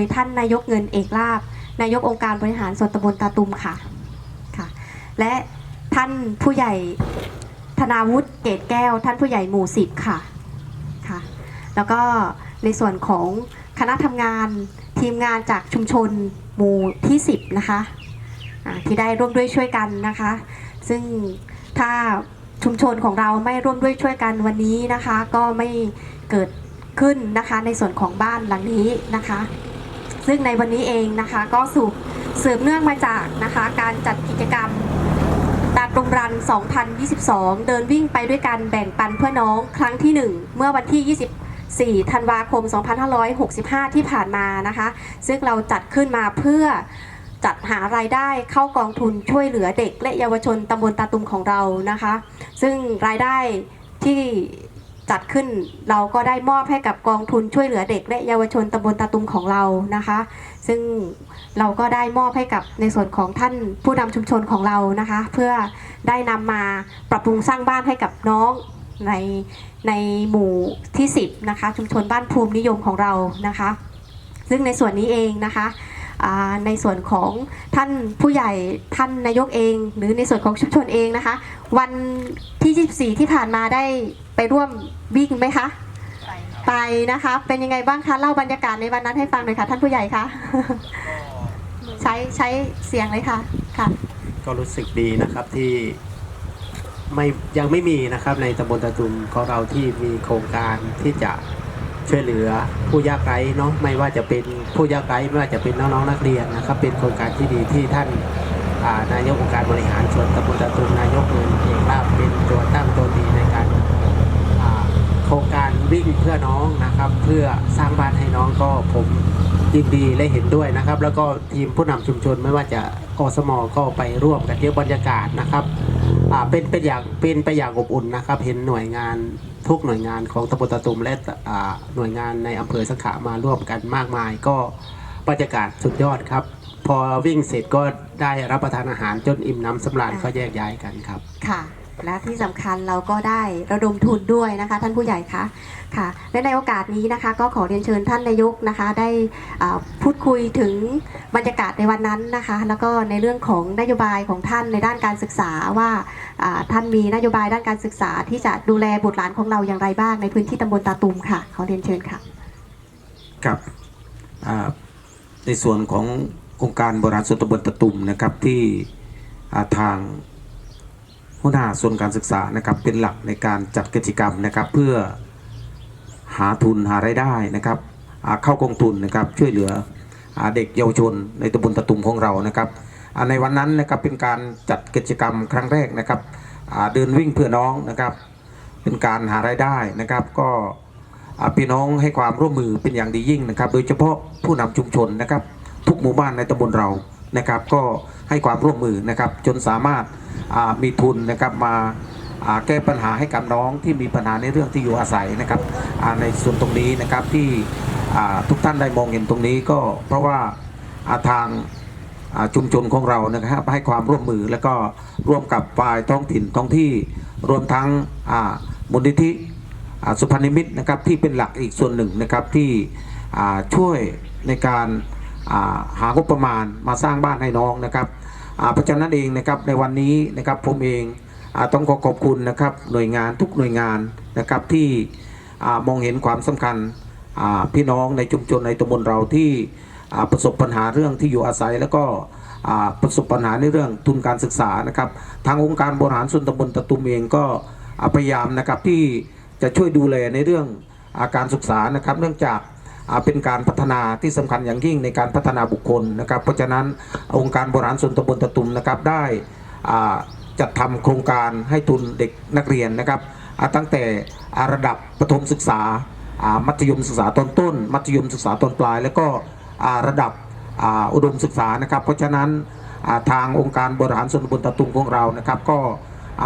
ยท่านนายกเงินเอกลาบนายกองค์การบริหารส่วนตำบลตาตุมค่ะค่ะ และท่านผู้ใหญ่ธนาวุฒิเกตแก้ว ท่านผู้ใหญ่หมู่สิบค่ะค่ะ แล้วก็ในส่วนของคณะทำงานทีมงานจากชุมชนหมู่ที่10นะคะที่ได้ร่วมด้วยช่วยกันนะคะ ซึ่งถ้าชุมชนของเราไม่ร่วมด้วยช่วยกันวันนี้นะคะ ก็ไม่เกิดขึ้นนะคะในส่วนของบ้านหลังนี้นะคะ ซึ่งในวันนี้เองนะคะ ก็สืบสืบเนื่องมาจากนะคะ การจัดกิจกรรมตาตรงรัน 2022 เดินวิ่งไปด้วยกันแบ่งปันเพื่อน้องครั้งที่ 1 เมื่อวันที่ 24 ธันวาคม 2565 ที่ผ่านมานะคะ ซึ่งเราจัดขึ้นมาเพื่อจัดหารายได้เข้ากองทุนช่วยเหลือเด็กและเยาวชนตำบลตาตุมของเรานะคะ ซึ่งรายได้ที่ จัดขึ้นเราก็ได้มอบให้กับกองทุนช่วยเหลือเด็ก และเยาวชนตำบลตาตุมของเรานะคะ ซึ่งเราก็ได้มอบให้กับในส่วนของท่านผู้นำชุมชนของเรานะคะ เพื่อได้นำมาปรับปรุงสร้างบ้านให้กับน้องในในหมู่ที่ 10นะคะชุมชนบ้านภูมินิยมของเรานะคะ ซึ่งในส่วนนี้เองนะคะในส่วนของท่านผู้ใหญ่ท่านนายกเอง หรือในส่วนของชุมชนเองนะคะ วันที่ 24 ที่ผ่านมาได้ ไปร่วมวิ่งไหมคะ ไปนะคะ เป็นยังไงบ้างคะ เล่าบรรยากาศในวันนั้นให้ฟังหน่อยค่ะท่านผู้ใหญ่คะ ใช้ใช้เสียงเลยค่ะ ค่ะ ก็รู้สึกดีนะครับที่ไม่ยังไม่มีนะครับในตำบลตะตุมของเราที่มีโครงการที่จะช่วยเหลือผู้ยากไร้เนาะไม่ว่าจะเป็นผู้ยากไร้ไม่ว่าจะเป็นน้องๆนักเรียนนะครับ เป็นโครงการที่ดีที่ท่านอ่านายกองค์การบริหารส่วนตำบลตะตุมนายกเงินเอกลาบเป็นตัวตั้งตัวดีในการอ่าโครงการ วิ่งเพื่อน้องนะครับ เพื่อสร้างบ้านให้น้องก็ผมยินดีและเห็นด้วยนะครับ แล้วก็ทีมผู้นำชุมชนไม่ว่าจะอสมก็ไปร่วมกันเที่ยวบรรยากาศนะครับเป็นเป็นอย่างเป็นไปอย่างอบอุ่นนะครับ เห็นหน่วยงานทุกหน่วยงานของตำบลตะตุมและหน่วยงานในอำเภอสังขะมาร่วมกันมากมาย ก็บรรยากาศสุดยอดครับ พอวิ่งเสร็จก็ได้รับประทานอาหารจนอิ่มน้ำสำราญก็แยกย้ายกันครับค่ะ และที่สำคัญเราก็ได้ระดมทุนด้วยนะคะ ท่านผู้ใหญ่คะค่ะและในโอกาสนี้นะคะก็ขอเรียนเชิญท่านนายกนะคะ ได้พูดคุยถึงบรรยากาศในวันนั้นนะคะ แล้วก็ในเรื่องของนโยบายของท่านในด้านการศึกษาว่าท่านมีนโยบายด้านการศึกษา ที่จะดูแลบุตรหลานของเราอย่างไรบ้างในพื้นที่ตำบลตาตุมค่ะ ขอเรียนเชิญค่ะครับในส่วนขององค์การบริหารส่วนตำบลตะตุ่มนะครับที่ทาง หัวหน้าส่วนการศึกษานะครับเป็นหลักในการจัดกิจกรรมนะครับเพื่อหาทุนหารายได้นะครับเข้ากองทุนนะครับช่วยเหลืออเด็กเยาวชนในตำบลตะตุ่มของเรานะครับในวันนั้นนะครับเป็นการจัดกิจกรรมครั้งแรกนะครับเดินวิ่งเพื่อน้องนะครับ เป็นการหารายได้นะครับ ก็พี่น้องให้ความร่วมมือเป็นอย่างดียิ่งนะครับ โดยเฉพาะผู้นำชุมชนนะครับ ทุกหมู่บ้านในตำบลเรานะครับ ก็ให้ความร่วมมือนะครับจนสามารถ มีทุนนะครับมาแก้ปัญหาให้กับน้องที่มีปัญหาในเรื่องที่อยู่อาศัยนะครับในส่วนตรงนี้นะครับที่ทุกท่านได้มองเห็นตรงนี้ก็เพราะว่าทางชุมชนของเรานะครับให้ความร่วมมือแล้วก็ร่วมกับฝ่ายท้องถิ่นท้องที่รวมทั้งมูลนิธิสุพรรณิมิตนะครับที่เป็นหลักอีกส่วนหนึ่งนะครับที่ช่วยในการหางบประมาณมาสร้างบ้านให้น้องนะครับ เพราะฉะนั้นเองนะครับในวันนี้นะครับผมเองอาต้องขอขอบคุณนะครับหน่วยงานทุกหน่วยงานนะครับที่อามองเห็นความสำคัญอาพี่น้องในชุมชนในตำบลเราที่อาประสบปัญหาเรื่องที่อยู่อาศัยแล้วก็อาประสบปัญหาในเรื่องทุนการศึกษานะครับ ทางองค์การบริหารส่วนตำบลตะตุมเองก็พยายามนะครับที่จะช่วยดูแลในเรื่องอาการศึกษานะครับ เนื่องจาก เป็นการพัฒนาที่สำคัญอย่างยิ่งในการพัฒนาบุคคลนะครับ เพราะฉะนั้นองค์การบริหารส่วนตำบลตะตุมนะครับได้จัดทำโครงการให้ทุนเด็กนักเรียนนะครับตั้งแต่อาระดับประถมศึกษา มัธยมศึกษาตอนต้น มัธยมศึกษาตอนปลาย แล้วก็ระดับอุดมศึกษานะครับ เพราะฉะนั้นทางองค์การบริหารส่วนตำบลตะตุมของเรานะครับ ก็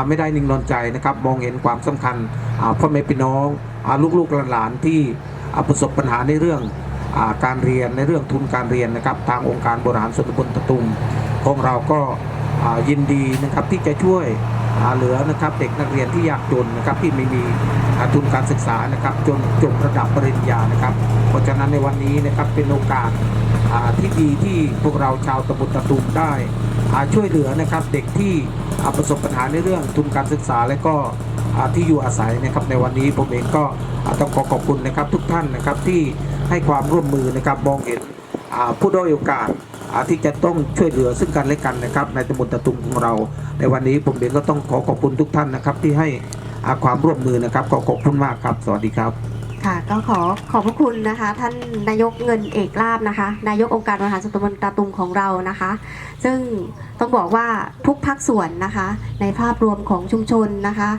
ไม่ได้นิ่งนอนใจนะครับ มองเห็นความสำคัญอ่าพ่อแม่พี่น้องลูกๆหลานๆที่ ประสบปัญหาในเรื่องอการเรียนในเรื่องทุนการเรียนนะครับ ทางองค์การบริหารส่วนตำบลตะตุมของเราก็ยินดีนะครับที่จะช่วยเหลือนะครับเด็กนักเรียนที่ยากจนนะครับที่ไม่มีทุนการศึกษานะครับจนจบระดับปริญญานะครับ เพราะฉะนั้นในวันนี้นะครับเป็นโอกาสที่ดีที่พวกเราชาวตำบลตะตุมได้ช่วยเหลือนะครับเด็กที่ประสบปัญหาในเรื่องทุนการศึกษาและก็ ที่อยู่อาศัยนะครับในวันนี้ผมเองก็ต้องขอขอบคุณนะครับทุกท่านนะครับที่ให้ความร่วมมือนะครับมองเห็นผู้ด้อยโอกาสที่จะต้องช่วยเหลือซึ่งกันและกันนะครับ ในตำบลตะตุมของเรา ในวันนี้ผมเองก็ต้องขอขอบคุณทุกท่านนะครับ ที่ให้ความร่วมมือนะครับขอขอบคุณมากครับ สวัสดีครับค่ะก็ขอขอบพระคุณนะคะ ท่านนายกเงินเอกลาบนะคะ นายกองค์การบริหารส่วนตำบลตาตุมของเรานะคะ ซึ่ง ต้องบอกว่าทุกภาคส่วนนะคะ ในภาพรวมของชุมชนนะคะ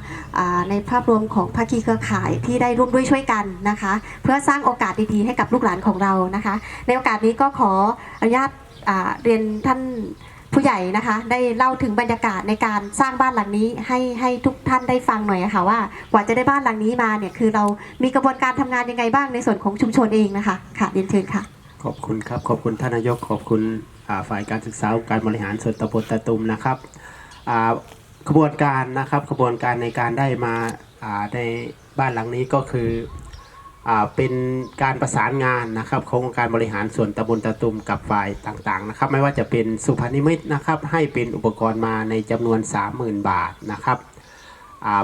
ในภาพรวมของภาคีเครือข่ายที่ได้ร่วมด้วยช่วยกันนะคะ เพื่อสร้างโอกาสดีๆให้กับลูกหลานของเรานะคะ ในโอกาสนี้ก็ขออนุญาตเรียนท่านผู้ใหญ่นะคะได้เล่าถึงบรรยากาศในการสร้างบ้านหลังนี้ให้ให้ทุกท่านได้ฟังหน่อยะค่ะว่ากว่าจะได้บ้านหลังนี้มาเนี่ยคือเรามีกระบวนการทำงานยังไงบ้างในส่วนของชุมชนเองนะคะค่ะเรียนเชิญค่ะ ขอบคุณครับขอบคุณท่านนายกขอบคุณ ฝ่ายการศึกษาการบริหารส่วนตำบลตะตุมนะครับอ่ากระบวนการนะครับกระบวนการในการได้มาาในบ้านหลังนี้ก็คืออเป็นการประสานงานนะครับขององค์การบริหารส่วนตำบลตะตุมกับฝ่ายต่างๆนะครับ ไม่ว่าจะเป็นสุพรรณนิมิตนะครับ ให้เป็นอุปกรณ์มาในจำนวน 30,000 บาทนะครับ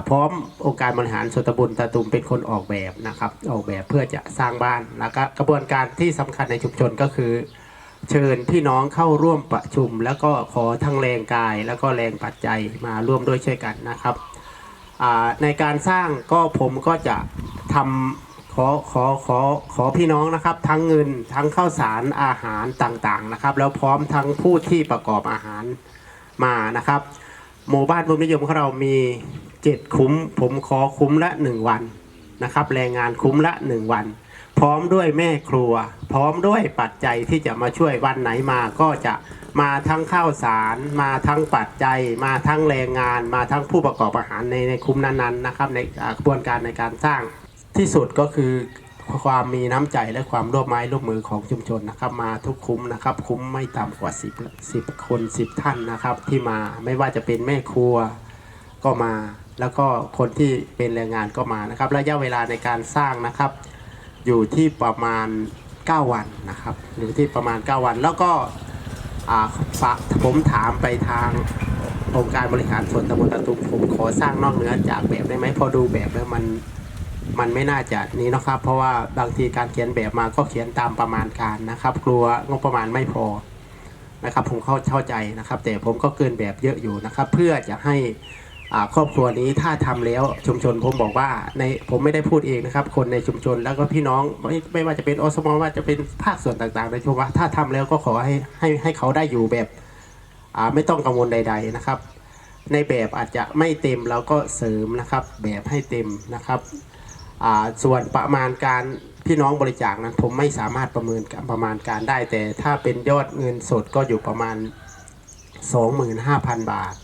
พร้อมองค์การบริหารส่วนตำบลตาตุมเป็นคนออกแบบนะครับ ออกแบบเพื่อจะสร้างบ้านแล้วก็กระบวนการที่สำคัญในชุมชนก็คือ เชิญพี่น้องเข้าร่วมประชุม แล้วก็ขอทั้งแรงกาย แล้วก็แรงปัจจัยมาร่วมด้วยช่วยกันนะครับ ในการสร้างก็ผมก็จะทำขอขอขอขอพี่น้องนะครับ ทั้งเงินทั้งข้าวสารอาหารต่างๆนะครับ แล้วพร้อมทั้งผู้ที่ประกอบอาหารมานะครับ หมู่บ้านบุญนิยมของเรามี7คุ้ม ผมขอคุ้มละ 1 วันนะครับแรงงานคุ้มละ 1 วัน พร้อมด้วยแม่ครัว พร้อมด้วยปัจจัยที่จะมาช่วยวันไหนมาก็จะมาทั้งข้าวสารมาทั้งปัจจัย มาทั้งแรงงาน มาทั้งผู้ประกอบอาหารในในคุ้มนั้นๆนะครับในกระบวนการในการสร้างที่สุดก็คือความมีน้ำใจและความร่วมไม้ร่วมมือของชุมชนนะครับ มาทุกคุ้มนะครับ คุ้มไม่ต่ำกว่า 10 10 คน 10 ท่านนะครับ ที่มาไม่ว่าจะเป็นแม่ครัวก็มา แล้วก็คนที่เป็นแรงงานก็มานะครับ ระยะเวลาในการสร้างนะครับ อยู่ที่ประมาณ 9 วันนะครับ อยู่ที่ประมาณ 9 วัน แล้วก็อ่าฝากผมถามไปทางองค์การบริหารส่วนตำบลตะตุมผมขอสร้างนอกเหนือจากแบบได้ไหมพอดูแบบแล้วมันมันไม่น่าจะนี้นะครับ เพราะว่าบางทีการเขียนแบบมาก็เขียนตามประมาณการนะครับ กลัวงบประมาณไม่พอนะครับ ผมเข้าเข้าใจนะครับ แต่ผมก็เกินแบบเยอะอยู่นะครับ เพื่อจะให้ ครอบครัวนี้ถ้าทำแล้วชุมชนผมบอกว่าในผมไม่ได้พูดเองนะครับ คนในชุมชนแล้วก็พี่น้องไม่ไม่ว่าจะเป็นอสมว่าจะเป็นภาคส่วนต่างๆในชุมชนว่าถ้าทำแล้วก็ขอให้ให้ให้เขาได้อยู่แบบไม่ต้องกังวลใด ๆนะครับ ในแบบอาจจะไม่เต็มเราก็เสริมนะครับ แบบให้เต็มนะครับส่วนประมาณการพี่น้องบริจาคนั้นผมไม่สามารถประเมินประมาณการได้ แต่ถ้าเป็นยอดเงินสดก็อยู่ประมาณ 25,000 บาท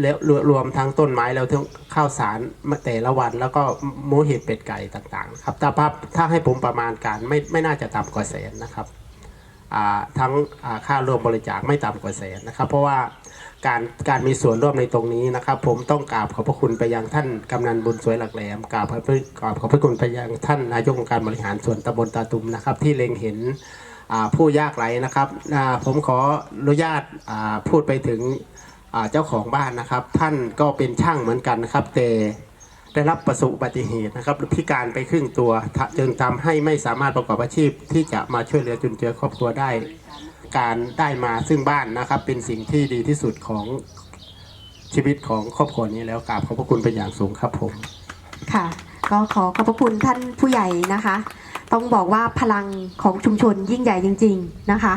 แล้วรวมทั้งต้นไม้แล้วทั้งข้าวสารแต่ละวันแล้วก็หมูเห็ดเป็ดไก่ต่างๆ ครับถ้าภาพถ้าให้ผมประมาณการไม่ไม่น่าจะต่ำกว่าแสนนะครับทั้งอ่าค่ารวมบริจาคไม่ต่ำกว่าแสนนะครับ เพราะว่าการการมีส่วนร่วมในตรงนี้นะครับ ผมต้องกราบขอบพระคุณไปยังท่านกำนันบุญสวยหลักแหลมกราบขอบพระกราบขอบพระคุณไปยังท่านนายกองค์การบริหารส่วนตำบลตาตุมนะครับ ที่เล็งเห็นผู้ยากไร้นะครับผมขออนุญาตพูดไปถึง เจ้าของบ้านนะครับ ท่านก็เป็นช่างเหมือนกันนะครับ แต่ได้รับประสบอุบัติเหตุนะครับพิการไปครึ่งตัว จึงทำให้ไม่สามารถประกอบอาชีพที่จะมาช่วยเหลือจุนเจือครอบครัวได้ การได้มาซึ่งบ้านนะครับ เป็นสิ่งที่ดีที่สุดของชีวิตของครอบครัวนี้แล้วกราบขอบพระคุณเป็นอย่างสูงครับผมค่ะ ก็ขอขอบพระคุณท่านผู้ใหญ่นะคะ ต้องบอกว่าพลังของชุมชนยิ่งใหญ่จริง ๆนะคะ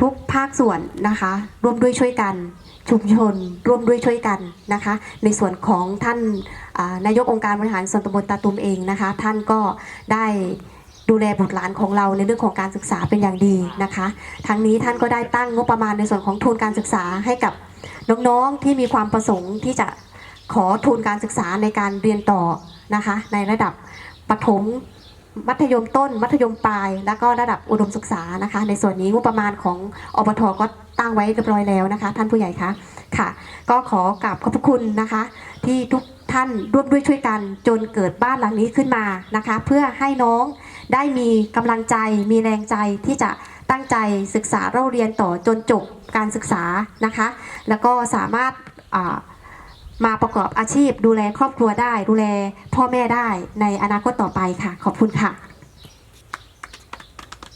ทุกภาคส่วนนะคะ ร่วมด้วยช่วยกัน ชุมชนร่วมด้วยช่วยกันนะคะ ในส่วนของท่านานายกองค์การบริหารส่วนตำบลตาตุมเองนะคะ ท่านก็ได้ดูแลบุตรหลานของเราในเรื่องของการศึกษาเป็นอย่างดีนะคะ ทั้งนี้ท่านก็ได้ตั้งงบประมาณในส่วนของทุนการศึกษาให้กับน้องๆที่มีความประสงค์ที่จะขอทุนการศึกษาในการเรียนต่อนะคะ ในระดับประถม มัธยมต้น มัธยมปลาย แล้วก็ระดับอุดมศึกษานะคะ ในส่วนนี้งบประมาณของอบทก็ตั้งไว้เรียบร้อยแล้วนะคะ ท่านผู้ใหญ่คะค่ะ ก็ขอกราบขอบพระคุณนะคะ ที่ทุกท่านร่วมด้วยช่วยกันจนเกิดบ้านหลังนี้ขึ้นมานะคะ เพื่อให้น้องได้มีกำลังใจมีแรงใจที่จะตั้งใจศึกษาเราเรียนต่อจนจบการศึกษานะคะ แล้วก็สามารถ มาประกอบอาชีพ ดูแลครอบครัวได้ ดูแลพ่อแม่ได้ในอนาคตต่อไปค่ะ ขอบคุณค่ะ